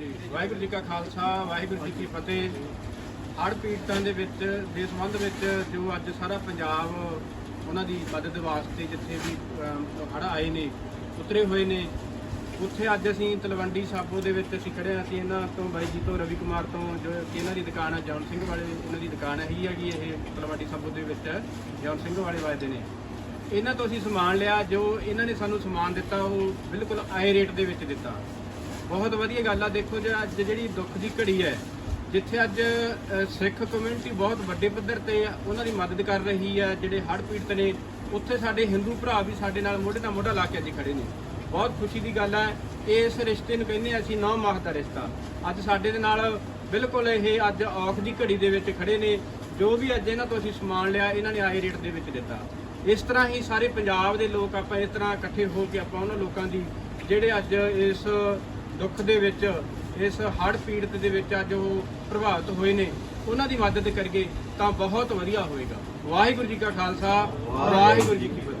ਵਾਹਿਗੁਰੂ ਜੀ ਕਾ ਖਾਲਸਾ, ਵਾਹਿਗੁਰੂ ਜੀ ਕੀ ਫਤਿਹ। ਹੜ੍ਹ ਪੀੜਤਾਂ ਦੇ ਵਿੱਚ, ਦੇ ਸੰਬੰਧ ਵਿੱਚ ਜੋ ਅੱਜ ਸਾਰਾ ਪੰਜਾਬ ਉਹਨਾਂ ਦੀ ਮਦਦ ਵਾਸਤੇ ਜਿੱਥੇ ਵੀ ਹੜ੍ਹ ਆਏ ਨੇ, ਉਤਰੇ ਹੋਏ ਨੇ, ਉੱਥੇ ਅੱਜ ਅਸੀਂ ਤਲਵੰਡੀ ਸਾਬੋ ਦੇ ਵਿੱਚ ਅਸੀਂ ਖੜੇ ਹਾਂ। ਅਸੀਂ ਇਹਨਾਂ ਤੋਂ, ਬਾਈ ਜੀ ਤੋਂ, ਰਵੀ ਕੁਮਾਰ ਤੋਂ, ਜੋ ਕਿ ਇਹਨਾਂ ਦੀ ਦੁਕਾਨ ਹੈ ਜੌਨ ਸਿੰਘ ਵਾਲੇ, ਉਹਨਾਂ ਦੀ ਦੁਕਾਨ ਹੈਗੀ ਹੈਗੀ ਇਹ ਤਲਵੰਡੀ ਸਾਬੋ ਦੇ ਵਿੱਚ ਜੌਨ ਸਿੰਘ ਵਾਲੇ ਵਾਜਦੇ ਨੇ। ਇਹਨਾਂ ਤੋਂ ਅਸੀਂ ਸਮਾਨ ਲਿਆ, ਜੋ ਇਹਨਾਂ ਨੇ ਸਾਨੂੰ ਸਮਾਨ ਦਿੱਤਾ, ਉਹ ਬਿਲਕੁਲ ਆਏ ਰੇਟ ਦੇ ਵਿੱਚ ਦਿੱਤਾ। ਬਹੁਤ ਵਧੀਆ ਗੱਲ ਆ। ਦੇਖੋ ਜੇ, ਅੱਜ ਜਿਹੜੀ ਦੁੱਖ ਦੀ ਘੜੀ ਹੈ, ਜਿੱਥੇ ਅੱਜ ਸਿੱਖ ਕਮਿਊਨਿਟੀ ਬਹੁਤ ਵੱਡੇ ਪੱਧਰ ਤੇ ਉਹਨਾਂ ਦੀ ਮਦਦ ਕਰ ਰਹੀ ਹੈ, ਜਿਹੜੇ ਹੜ੍ਹ ਪੀੜਤ ਨੇ, ਉੱਥੇ ਸਾਡੇ ਹਿੰਦੂ ਭਰਾ ਵੀ ਸਾਡੇ ਨਾਲ ਮੋਢੇ ਨਾਲ ਮੋਢਾ ਲਾ ਕੇ ਅੱਜ ਖੜੇ ਨੇ। ਬਹੁਤ ਖੁਸ਼ੀ ਦੀ ਗੱਲ ਹੈ ਇਸ ਰਿਸ਼ਤੇ ਨੂੰ ਕਹਿੰਦੇ ਅਸੀਂ ਨੌ ਮਾਹ ਦਾ ਰਿਸ਼ਤਾ। ਅੱਜ ਸਾਡੇ ਦੇ ਨਾਲ ਬਿਲਕੁਲ ਇਹ ਅੱਜ ਔਖ ਦੀ ਘੜੀ ਦੇ ਵਿੱਚ ਖੜੇ ਨੇ। ਜੋ ਵੀ ਅੱਜ ਇਹਨਾਂ ਤੋਂ ਅਸੀਂ ਸਮਾਨ ਲਿਆ, ਇਹਨਾਂ ਨੇ ਆਏ ਰੇਟ ਦੇ ਵਿੱਚ ਦਿੱਤਾ। ਇਸ ਤਰ੍ਹਾਂ ਹੀ ਸਾਰੇ ਪੰਜਾਬ ਦੇ ਲੋਕ ਆਪਾਂ ਇਸ ਤਰ੍ਹਾਂ ਇਕੱਠੇ ਹੋ ਕੇ ਆਪਾਂ ਉਹਨਾਂ ਲੋਕਾਂ ਦੀ, ਜਿਹੜੇ ਅੱਜ ਇਸ ਦੁੱਖ ਦੇ ਵਿੱਚ ਇਸ ਹੜ੍ਹ ਪੀੜਤ ਦੇ ਵਿੱਚ ਅੱਜ ਉਹ ਪ੍ਰਭਾਵਿਤ ਹੋਏ ਨੇ ਉਹਨਾਂ ਦੀ ਮਦਦ ਕਰੀਏ ਤਾਂ ਬਹੁਤ ਵਧੀਆ ਹੋਏਗਾ। ਵਾਹਿਗੁਰੂ ਜੀ ਕਾ ਖਾਲਸਾ ਵਾਹਿਗੁਰੂ ਜੀ ਕੀ ਫਤਿਹ।